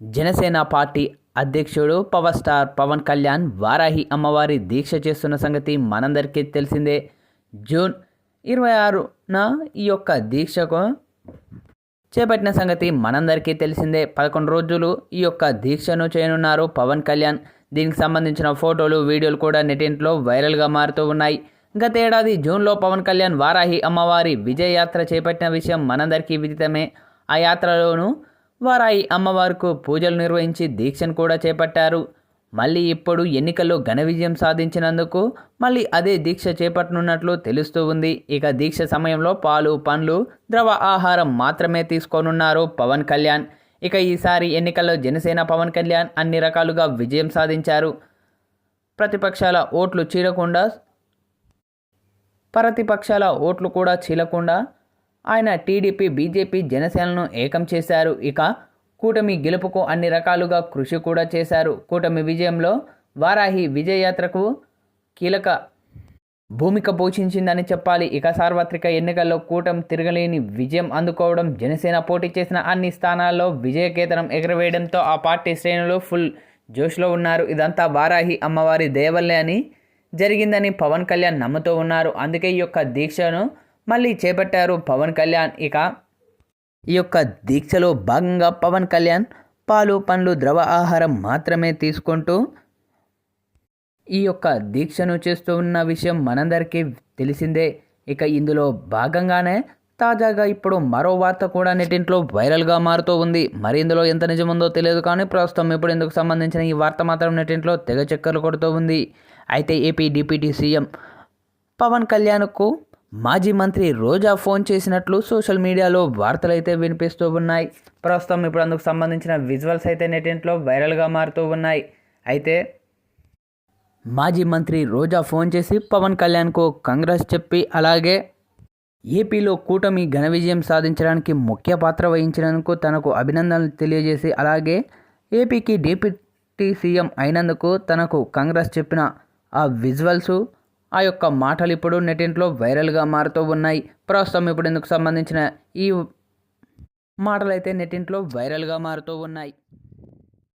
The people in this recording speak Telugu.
జనసేన పార్టీ అధ్యక్షుడు పవర్ స్టార్ పవన్ కళ్యాణ్ వారాహి అమ్మవారి దీక్ష చేస్తున్న సంగతి మనందరికీ తెలిసిందే. జూన్ ఇరవై ఆరున ఈ యొక్క దీక్షకు చేపట్టిన సంగతి మనందరికీ తెలిసిందే. పదకొండు రోజులు ఈ యొక్క దీక్షను చేయనున్నారు పవన్ కళ్యాణ్. దీనికి సంబంధించిన ఫోటోలు వీడియోలు కూడా నెటింట్లో వైరల్గా మారుతూ ఉన్నాయి. గత ఏడాది జూన్లో పవన్ కళ్యాణ్ వారాహి అమ్మవారి విజయ యాత్ర చేపట్టిన విషయం మనందరికీ విదితమే. ఆ యాత్రలోనూ వారాయి అమ్మవారికి పూజలు నిర్వహించి దీక్షను కూడా చేపట్టారు. మళ్ళీ ఇప్పుడు ఎన్నికల్లో ఘన విజయం సాధించినందుకు మళ్ళీ అదే దీక్ష చేపట్టనున్నట్లు తెలుస్తూ ఉంది. ఇక దీక్ష సమయంలో పాలు పండ్లు ద్రవ ఆహారం మాత్రమే తీసుకోనున్నారు పవన్ కళ్యాణ్. ఇక ఈసారి ఎన్నికల్లో జనసేన పవన్ కళ్యాణ్ అన్ని రకాలుగా విజయం సాధించారు. ప్రతిపక్షాల ఓట్లు చీలకుండా ప్రతిపక్షాల ఓట్లు కూడా చీలకుండా ఆయన టీడీపీ బీజేపీ జనసేనను ఏకం చేశారు. ఇక కూటమి గెలుపుకు అన్ని రకాలుగా కృషి కూడా చేశారు. కూటమి విజయంలో వారాహి విజయయాత్రకు కీలక భూమిక పోషించిందని చెప్పాలి. ఇక సార్వత్రిక ఎన్నికల్లో కూటమి తిరగలేని విజయం అందుకోవడం జనసేన పోటీ చేసిన అన్ని స్థానాల్లో విజయకేతనం ఎగరవేయడంతో ఆ పార్టీ శ్రేణులు ఫుల్ జోష్లో ఉన్నారు. ఇదంతా వారాహి అమ్మవారి దేవల్లే అని జరిగిందని పవన్ కళ్యాణ్ నమ్ముతూ ఉన్నారు. అందుకే ఈ యొక్క దీక్షను మళ్ళీ చేపట్టారు పవన్ కళ్యాణ్. ఇక ఈ యొక్క దీక్షలో భాగంగా పవన్ కళ్యాణ్ పాలు పండ్లు ద్రవ ఆహారం మాత్రమే తీసుకుంటూ ఈ యొక్క దీక్షను చేస్తూ ఉన్న విషయం మనందరికీ తెలిసిందే. ఇక ఇందులో భాగంగానే తాజాగా ఇప్పుడు మరో వార్త కూడా నెటింట్లో వైరల్గా మారుతూ ఉంది. మరి ఇందులో ఎంత నిజముందో తెలియదు కానీ ప్రస్తుతం ఇప్పుడు ఇందుకు సంబంధించిన ఈ వార్త మాత్రం నెటింట్లో తెగ చక్కర్లు కొడుతూ ఉంది. అయితే ఏపీ డిప్యూటీ సీఎం పవన్ కళ్యాణ్కు మాజీ మంత్రి రోజా ఫోన్ చేసినట్లు సోషల్ మీడియాలో వార్తలు అయితే వినిపిస్తూ ఉన్నాయి. ప్రస్తుతం ఇప్పుడు అందుకు సంబంధించిన విజువల్స్ అయితే నెటింట్లో వైరల్గా మారుతూ ఉన్నాయి. అయితే మాజీ మంత్రి రోజా ఫోన్ చేసి పవన్ కళ్యాణ్కు కాంగ్రెస్ చెప్పి అలాగే ఏపీలో కూటమి ఘన విజయం సాధించడానికి ముఖ్య పాత్ర వహించినందుకు తనకు అభినందనలు తెలియజేసి అలాగే ఏపీకి డిప్యూటీ సీఎం అయినందుకు తనకు కాంగ్రెస్ చెప్పిన ఆ విజువల్స్ ఆ యొక్క మాటలు ఇప్పుడు నెటింట్లో వైరల్గా మారుతూ ఉన్నాయి. ప్రస్తుతం ఇప్పుడు ఇందుకు సంబంధించిన ఈ మాటలు అయితే నెటింట్లో వైరల్గా మారుతూ ఉన్నాయి.